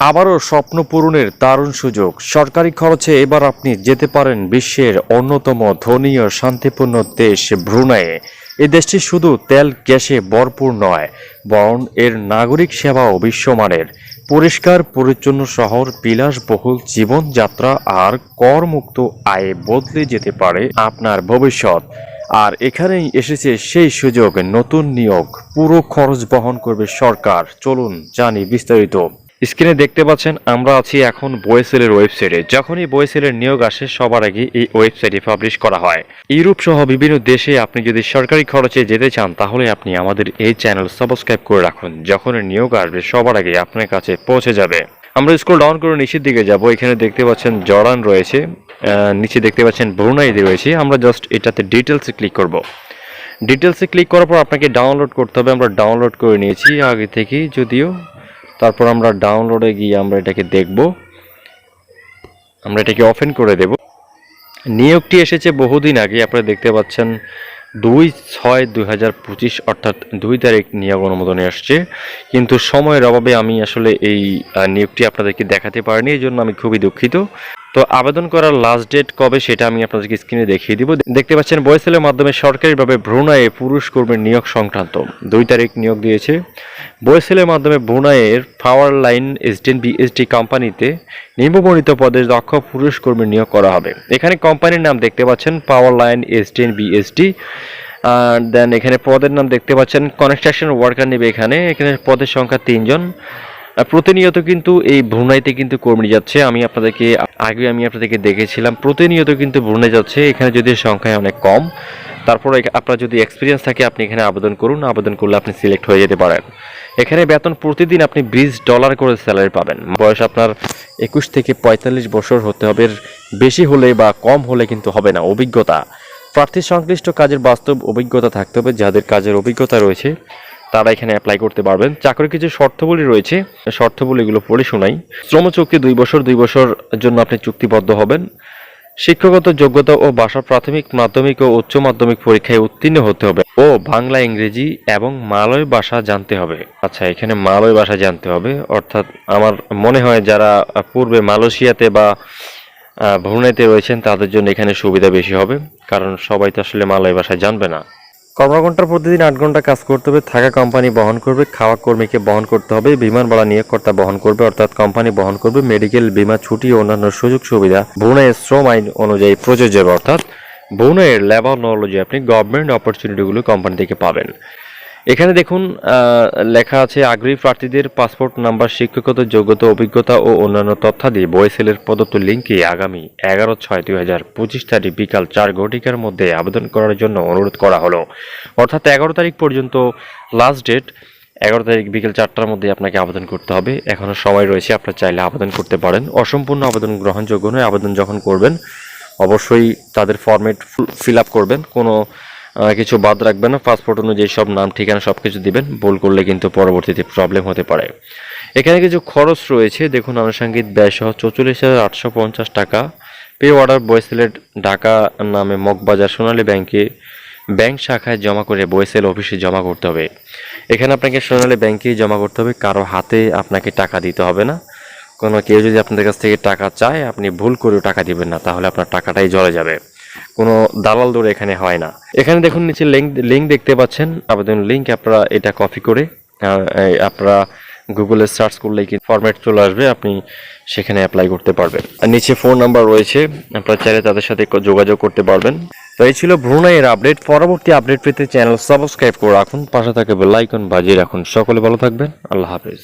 আবারও স্বপ্ন পূরণের দারুণ সুযোগ। সরকারি খরচে এবার আপনি যেতে পারেন বিশ্বের অন্যতম ধনী ও শান্তিপূর্ণ দেশ ব্রুনাইয়ে এ দেশটি শুধু তেল গ্যাসে ভরপুর নয়, বরং এর নাগরিক সেবাও বিশ্বমানের। পরিষ্কার, পরিচ্ছন্ন শহর, বিলাসবহুল জীবনযাত্রা আর করমুক্ত আয়ে বদলে যেতে পারে আপনার ভবিষ্যৎ। আর এখানেই এসেছে সেই সুযোগ, নতুন নিয়োগ। পুরো খরচ বহন করবে সরকার। চলুন জানি বিস্তারিত। স্ক্রিনে দেখতে পাচ্ছেন, আমরা আছি এখন বয়েসেলের ওয়েবসাইটে। যখনই বয়েসেলের নিয়োগ আসে, সবার আগে এই ওয়েবসাইটে পাবলিশ করা হয়। ইউরোপ সহ বিভিন্ন দেশে আপনি যদি সরকারি খরচে যেতে চান, তাহলে আপনি আমাদের এই চ্যানেল সাবস্ক্রাইব করে রাখুন। যখন নিয়োগ আসবে, সবার আগে আপনার কাছে পৌঁছে যাবে। আমরা স্কুল ডাউন করে নিচের দিকে যাব। এখানে দেখতে পাচ্ছেন, জর্ডান রয়েছে। নিচে দেখতে পাচ্ছেন ব্রুনাইদি রয়েছে। আমরা জাস্ট এটাতে ডিটেলসে ক্লিক করব। ডিটেলসে ক্লিক করার পর আপনাকে ডাউনলোড করতে হবে। আমরা ডাউনলোড করে নিয়েছি। আগে থেকেই যদিও তারপর আমরা ডাউনলোডে গিয়ে আমরা এটাকে দেখব। আমরা এটাকে ওপেন করে দেব। নিয়োগটি এসেছে বহুদিন আগে, আপনারা দেখতে পাচ্ছেন দুই ছয় দুই হাজার পঁচিশ, অর্থাৎ দুই তারিখ নিয়োগ অনুমোদনে আসছে কিন্তু সময়ের অভাবে আমি আসলে এই নিয়োগটি আপনাদেরকে দেখাতে পারিনি এই জন্য আমি খুবই দুঃখিত। তো আবেদন করার লাস্ট ডেট কবে সেটা আমি আপনাদেরকে স্ক্রিনে দেখিয়ে দিব। দেখতে পাচ্ছেন বয়সেলের মাধ্যমে সরকারিভাবে ভ্রুণায়ে পুরুষ কর্মীর নিয়োগ সংক্রান্ত। দুই তারিখ নিয়োগ দিয়েছে। বয়সেলের মাধ্যমে ভ্রুণায়ের পাওয়ার লাইন এসডেন বিএসডি কোম্পানিতে নিম্নবর্ণিত পদে দক্ষ পুরুষ কর্মী নিয়োগ করা হবে। এখানে কোম্পানির নাম দেখতে পাচ্ছেন পাওয়ার লাইন এসডেন বিএসডি আর দেন এখানে পদের নাম দেখতে পাচ্ছেন কনস্ট্রাকশন ওয়ার্কার নেবে এখানে। এখানে পদের সংখ্যা তিনজন। প্রতিনিয়ত কিন্তু এই ভ্রুনাইতে কিন্তু কর্মী যাচ্ছে। আমি আপনাদেরকে আগে আমি আপনাদেরকে দেখেছিলাম, প্রতিনিয়ত কিন্তু ভ্রুনে যাচ্ছে। এখানে যদি সংখ্যায় অনেক কম, তারপরে আপনার যদি এক্সপিরিয়েন্স থাকে, আপনি এখানে আবেদন করুন। আবেদন করলে আপনি সিলেক্ট হয়ে যেতে পারেন। এখানে বেতন প্রতিদিন আপনি বিশ ডলার করে স্যালারি পাবেন। বয়স আপনার একুশ থেকে পঁয়তাল্লিশ বছর হতে হবে। বেশি হলে বা কম হলে কিন্তু হবে না, অভিজ্ঞতা। প্রার্থী সংশ্লিষ্ট কাজের বাস্তব অভিজ্ঞতা থাকতে হবে, যাদের কাজের অভিজ্ঞতা রয়েছে। তারা এখানে অ্যাপ্লাই করতে পারবেন। চাকরির কিছু শর্তাবলী রয়েছে। শর্তাবলীগুলো পড়ে শোনাই। শ্রম চুক্তি দুই বছর দুই বছর জন্য আপনি চুক্তিবদ্ধ হবেন। শিক্ষাগত যোগ্যতা ও ভাষা প্রাথমিক, মাধ্যমিক ও উচ্চ মাধ্যমিক পরীক্ষায় উত্তীর্ণ হতে হবে ও বাংলা, ইংরেজি এবং মালয় ভাষা জানতে হবে। আচ্ছা এখানে মালয় ভাষা জানতে হবে। অর্থাৎ আমার মনে হয় যারা পূর্বে মালয়েশিয়াতে বা ব্রুনাইতে রয়েছেন তাদের জন্য এখানে সুবিধা বেশি হবে। কারণ সবাই তো আসলে মালয় ভাষা জানবে না। কর্মঘণ্টার প্রতিদিন আট ঘণ্টা কাজ করতে হবে, থাকা কোম্পানি বহন করবে, খাওয়া কর্মীকে বহন করতে হবে, বিমান ভাড়া নিয়োগকর্তা বহন করবে, অর্থাৎ কোম্পানি বহন করবে, মেডিকেল, বিমা, ছুটি ও অন্যান্য সুযোগ সুবিধা ব্রুনাইয়ের শ্রম আইন অনুযায়ী প্রযোজ্য অর্থাৎ ব্রুনাইয়ের লেবার নলজি আপনি গভর্নমেন্ট অপরচুনিটিগুলো কোম্পানি থেকে পাবেন। এখানে দেখুন লেখা আছে, আগ্রহী প্রার্থীদের পাসপোর্ট নাম্বার, শিক্ষাগত যোগ্যতা, অভিজ্ঞতা ও অন্যান্য তথ্যাদি বয়েসেলের প্রদত্ত লিঙ্কে আগামী এগারো ছয় দুই হাজার পঁচিশ তারিখ বিকাল চার ঘটিকার মধ্যে আবেদন করার জন্য অনুরোধ করা হলো। অর্থাৎ এগারো তারিখ পর্যন্ত লাস্ট ডেট এগারো তারিখ বিকেল চারটার মধ্যে আপনাকে আবেদন করতে হবে। এখনও সময় রয়েছে, আপনার চাইলে আবেদন করতে পারেন। অসম্পূর্ণ আবেদন গ্রহণযোগ্য নয়, আবেদন যখন করবেন, অবশ্যই তাদের ফর্মেট ফিল আপ করবেন। কোনো কিছু বাদ রাখবেন না। পাসপোর্ট অনুযায়ী সব নাম, ঠিকানা সব কিছু দিবেন। ভুল করলে কিন্তু পরবর্তীতে প্রবলেম হতে পারে। এখানে কিছু খরচ রয়েছে। দেখুন, আনুষঙ্গিক ব্যয় সহ চৌচল্লিশ হাজার আটশো পঞ্চাশ টাকা। পে অর্ডার বয়েসেলের ঢাকা নামে মগবাজার সোনালী ব্যাংকে ব্যাংক শাখায় জমা করে বয়েসেল অফিসে জমা করতে হবে। এখানে আপনাকে সোনালী ব্যাংকেই জমা করতে হবে। কারও হাতে আপনাকে টাকা দিতে হবে না। কোনো কেউ যদি আপনাদের কাছ থেকে টাকা চায়, আপনি ভুল করেও টাকা দিবেন না, তাহলে আপনার টাকাটাই জলে যাবে। কোনো দালাল দৌড় এখানে হয় না। এখানে দেখুন নিচে লিঙ্ক লিঙ্ক দেখতে পাচ্ছেন। আবেদন লিঙ্ক আপনারা এটা কপি করে আপনারা গুগলে সার্চ করলেই কি ফরম্যাট চলে আসবে, আপনি সেখানে অ্যাপ্লাই করতে পারবেন। আর নিচে ফোন নাম্বার রয়েছে, আপনারা চাইলে তাদের সাথে যোগাযোগ করতে পারবেন। তো এই ছিল ভ্রুণাইয়ের আপডেট পরবর্তী আপডেট পেতে চ্যানেল সাবস্ক্রাইব করে রাখুন। পাশে থাকে বেল আইকন বাজিয়ে রাখুন। সকলে ভালো থাকবেন। আল্লাহ হাফেজ।